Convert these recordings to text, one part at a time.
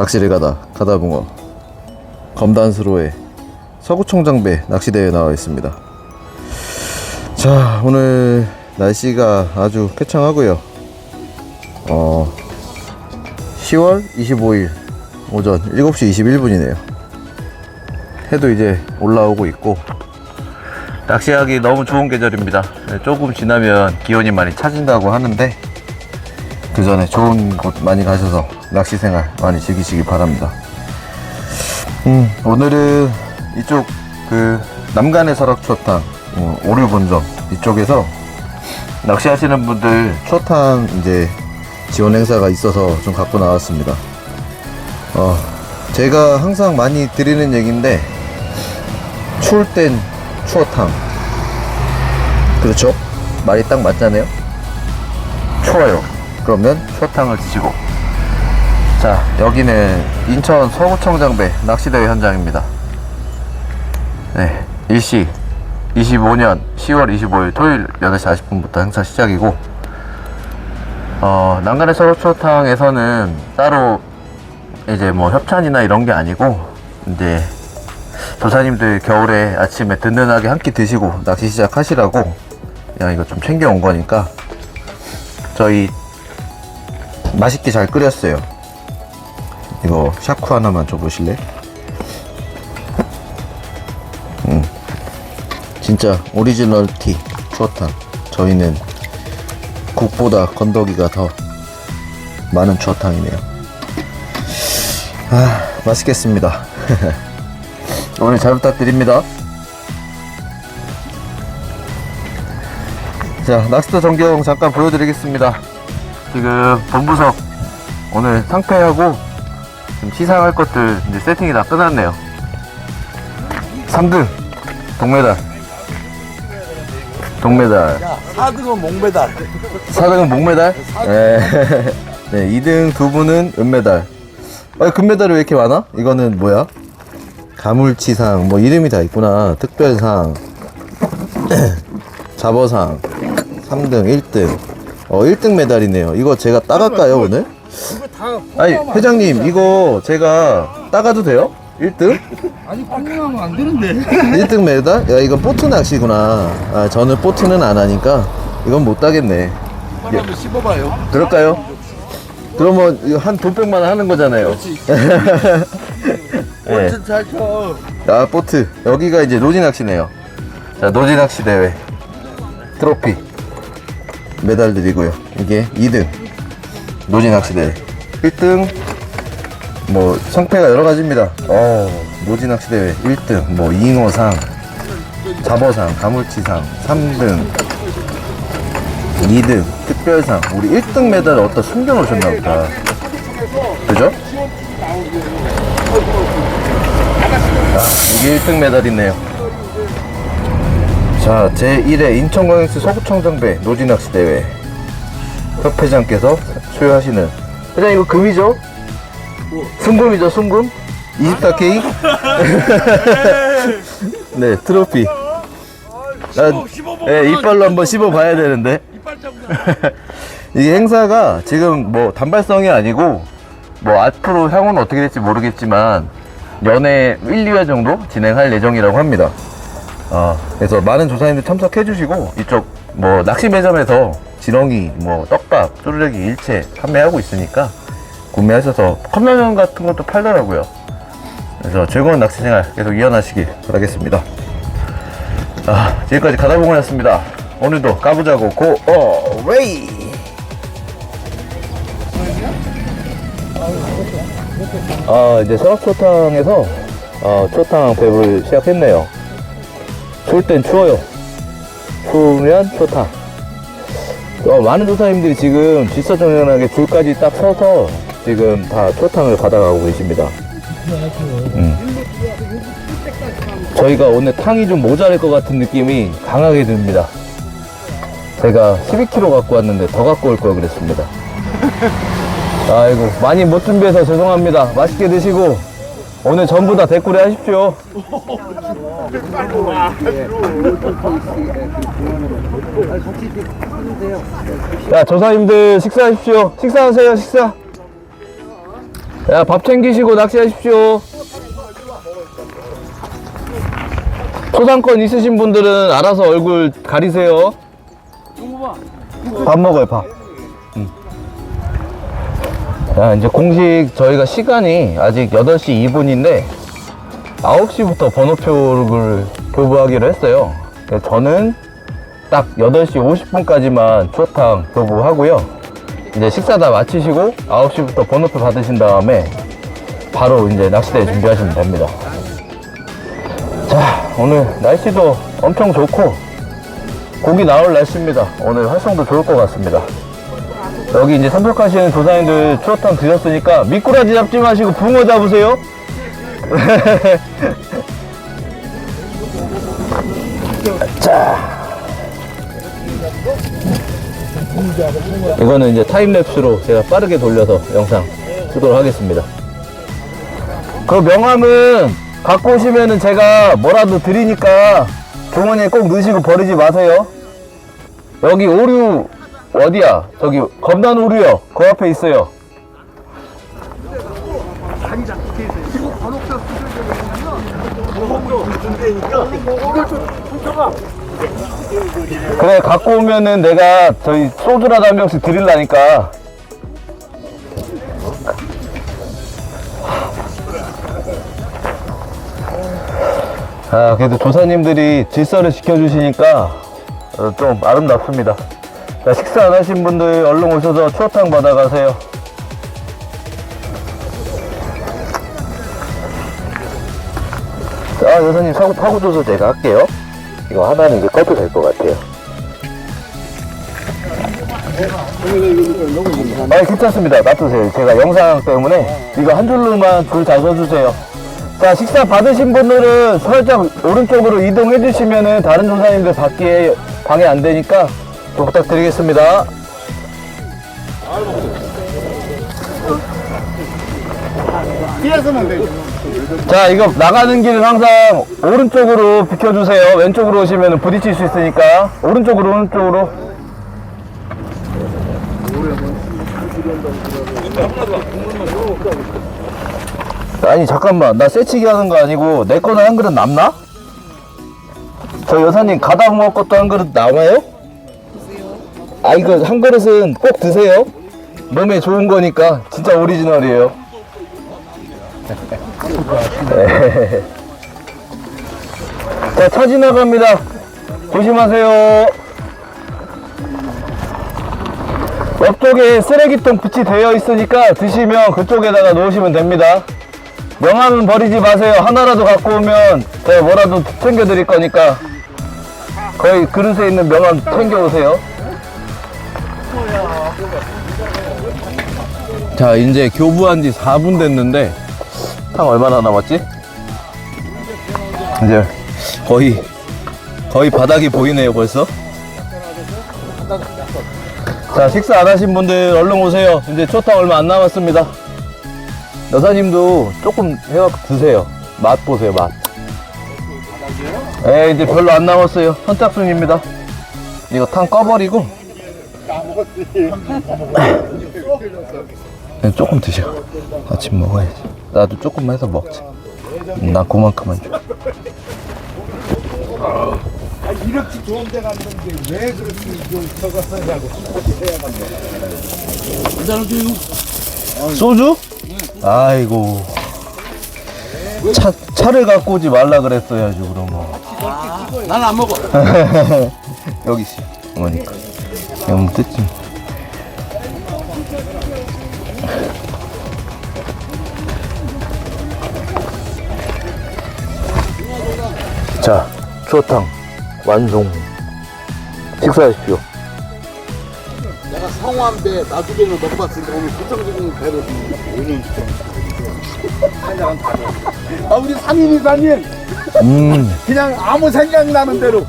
낚시를 가다 가다붕어 검단스로의 서구청장배 낚시대회에 나와 있습니다. 자 오늘 날씨가 아주 쾌청하고요. 어 10월 25일 오전 7시 21분이네요. 해도 이제 올라오고 있고 낚시하기 너무 좋은 계절입니다. 네, 조금 지나면 기온이 많이 차진다고 하는데 그 전에 좋은 곳 많이 가셔서 낚시 생활 많이 즐기시기 바랍니다. 음, 오늘은 이쪽 그 남간의 설악 추어탕 어, 오류 본점 이쪽에서 낚시하시는 분들 추어탕 이제 지원 행사가 있어서 좀 갖고 나왔습니다. 어, 제가 항상 많이 드리는 얘기인데 추울 땐 추어탕 그렇죠? 말이 딱 맞잖아요. 추워요. 그러면 추어탕을 드시고 자 여기는 인천 서구청장배 낚시대회 현장입니다. 네 일시 25년 10월 25일 토요일 8시 40분부터 행사 시작이고 어, 난간의 서구추어탕에서는 따로 이제 뭐 협찬이나 이런 게 아니고 이제 조사님들 겨울에 아침에 든든하게 한 끼 드시고 낚시 시작하시라고 그냥 이거 좀 챙겨온 거니까 저희 맛있게 잘 끓였어요. 이거 샤쿠 하나만 줘보실래? 음, 진짜 오리지널 티 추어탕. 저희는 국보다 건더기가 더 많은 추어탕이네요. 아, 맛있겠습니다. 오늘 잘 부탁드립니다. 자, 낚시터 전경 잠깐 보여드리겠습니다. 지금 본부석 오늘 상패하고 지금 시상할 것들 이제 세팅이 다 끝났네요. 3등 동메달. 동메달. 야, 4등은 목메달. 4등은 목메달? 네. 네, 2등 두 분은 은메달. 아, 금메달이 왜 이렇게 많아? 이거는 뭐야? 가물치상, 뭐 이름이 다 있구나. 특별상, 자버상, 3등, 1등. 어, 1등 메달이네요. 이거 제가 따갈까요, 오늘? 이거 다 아니, 회장님, 이거 제가 따가도 돼요? 1등? 아니 꽁하면 안 되는데. 1등 메달? 야, 이건 보트 낚시구나. 아, 저는 보트는 안 하니까 이건 못 따겠네. 한번 씹어봐요. 그럴까요? 그러면 이거 한 돈백만 원 하는 거잖아요. 네. 완전 잘 쳐. 아, 보트. 여기가 이제 노지 낚시네요. 자, 노지 낚시 대회. 트로피. 메달 드리고요. 이게 2등. 노지 낚시 대회. 1등. 뭐, 상패가 여러 가지입니다. 어, 노지 낚시 대회 1등. 뭐, 잉어상, 잡어상, 가물치상, 3등. 2등, 특별상. 우리 1등 메달을 어디다 숨겨놓으셨나 보다. 그죠? 이게 1등 메달이네요. 자, 제1회 인천광역시 서구청정배 노지낚시대회 협회장께서 소유하시는 회장 이거 금이죠? 순금이죠, 순금? 24K? 네, 트로피. 아, 네, 이빨로 한번 씹어봐야 되는데. 이게 행사가 지금 뭐 단발성이 아니고 뭐 앞으로 향후는 어떻게 될지 모르겠지만 연애 1, 2회 정도 진행할 예정이라고 합니다. 어, 그래서 많은 조사님들 참석해 주시고 이쪽 뭐 낚시 매점에서 지렁이, 뭐 떡밥, 쪼르르기 일체 판매하고 있으니까 구매하셔서 컵라면 같은 것도 팔더라고요. 그래서 즐거운 낚시 생활 계속 이어나시길 바라겠습니다. 아, 지금까지 가다봉이었습니다. 오늘도 까보자고 고, 어, 웨이! 아, 이제 설악초탕에서 어, 초탕 배불 시작했네요. 추울 땐 추워요. 추우면 초탕. 어, 많은 조사님들이 지금 질서정연하게 줄까지 딱 서서 지금 다 초탕을 받아가고 계십니다. 음. 저희가 오늘 탕이 좀 모자랄 것 같은 느낌이 강하게 듭니다. 제가 12kg 갖고 왔는데 더 갖고 올 걸 그랬습니다. 아이고 많이 못 준비해서 죄송합니다. 맛있게 드시고 오늘 전부 다 댓글에 하십시오. 야 조사님들 식사하십시오. 식사하세요 식사. 야, 밥 챙기시고 낚시하십시오. 초상권 있으신 분들은 알아서 얼굴 가리세요. 밥 먹어요, 밥. 응. 야, 이제 공식 저희가 시간이 아직 8시 2분인데 9시부터 번호표를 교부하기로 했어요. 그래서 저는 딱 8시 50분까지만 추어탕 교부하고요. 이제 식사 다 마치시고 9시부터 번호표 받으신 다음에 바로 이제 낚시대 준비하시면 됩니다. 자, 오늘 날씨도 엄청 좋고 고기 나올 날씨입니다. 오늘 활성도 좋을 것 같습니다. 여기 이제 선택하시는 조사님들 추어탕 드셨으니까 미꾸라지 잡지 마시고 붕어 잡으세요. 이거는 이제 타임랩스로 제가 빠르게 돌려서 영상 쓰도록 하겠습니다. 그 명함은 갖고 오시면은 제가 뭐라도 드리니까 주머니에 꼭 넣으시고 버리지 마세요. 여기 오류 어디야? 저기 검단 오류요. 그 앞에 있어요. 그래 갖고 오면은 내가 저희 소주라도 한 병씩 드릴라니까 아 그래도 조사님들이 질서를 지켜주시니까 어, 좀 아름답습니다 자, 식사 안 하신 분들 얼른 오셔서 추어탕 받아가세요. 자 여사님 사고, 사고 줘서 제가 할게요. 이거 하나는 이제 꺼도 될 것 같아요. 아 괜찮습니다. 놔두세요. 제가 영상 때문에 이거 한 줄로만 줄잘 서주세요. 자 식사 받으신 분들은 살짝 오른쪽으로 이동해 주시면은 다른 조사님들 받기에 방해 안 되니까 좀 부탁드리겠습니다. 자 이거 나가는 길은 항상 오른쪽으로 비켜주세요. 왼쪽으로 오시면 부딪힐 수 있으니까. 오른쪽으로 오른쪽으로. 아니 잠깐만. 나 새치기 하는 거 아니고 내 거는 한 그릇 남나? 저 여사님 가다 먹을 것도 한 그릇 남아요? 아 이거 한 그릇은 꼭 드세요 몸에 좋은 거니까 진짜 오리지널이에요 네. 자, 차 지나갑니다. 조심하세요. 옆쪽에 쓰레기통 붙이 되어 있으니까 드시면 그쪽에다가 놓으시면 됩니다. 명함은 버리지 마세요. 하나라도 갖고 오면 제가 뭐라도 챙겨 드릴 거니까 거의 그릇에 있는 명함 챙겨 오세요. 자, 이제 교부한 지 4분 됐는데 탕 얼마나 남았지? 이제 거의 거의 바닥이 보이네요 벌써. 자 식사 안 하신 분들 얼른 오세요. 이제 초탕 얼마 안 남았습니다. 여사님도 조금 해갖고 드세요. 맛 보세요 맛. 에 이제 별로 안 남았어요. 선착순입니다. 이거 탕 꺼버리고 네, 조금 드셔. 아침 먹어야지. 나도 조금만 해서 음, 나 그만큼만 줘. 이렇게 좋은 데 갔는데 왜 그렇게 좀 저거 쓰냐고 소주? 아이고. 차, 차를 갖고 오지 말라 그랬어야죠 그러면. 난 안 먹어. 여기 있어. 어머니까 너무 뜯지. 자 추어탕 완성. 식사하십시오. 내가 성화인데 나중에는 먹어봤으니까 오늘 부정적인 배를 오늘 아 우리 상인 이사님. 음. 그냥 아무 생각 나는 대로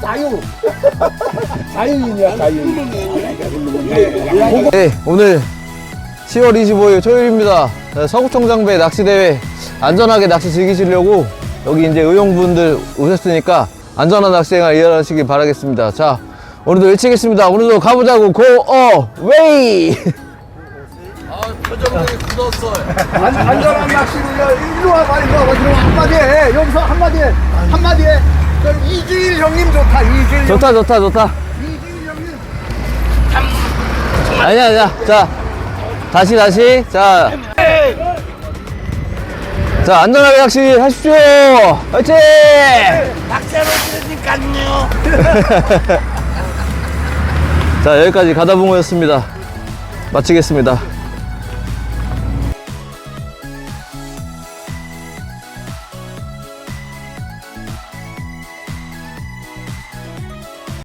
자유 자유인이야 자유인 네, 오늘 10월 25일 토요일입니다. 네, 서구청장배 낚시대회 안전하게 낚시 즐기시려고 여기 이제 의용분들 오셨으니까 안전한 낚시생활 이어가시길 바라겠습니다. 자, 오늘도 외치겠습니다. 오늘도 가보자고 고, 어, 웨이! 안, 안전한 낚시를요. 일로 와봐, 일로 와봐. 일로 와. 한마디 해. 여기서 한마디 해. 한마디 해. 저 이주일 형님 좋다, 이주일 형. 좋다, 좋다, 좋다. 이주일 형님. 아니야, 아니야. 자, 다시, 다시. 자. 자, 안전하게 낚시 하십시오. 화이팅! 박자로 들으니까요. 자, 여기까지 가다붕어였습니다. 마치겠습니다.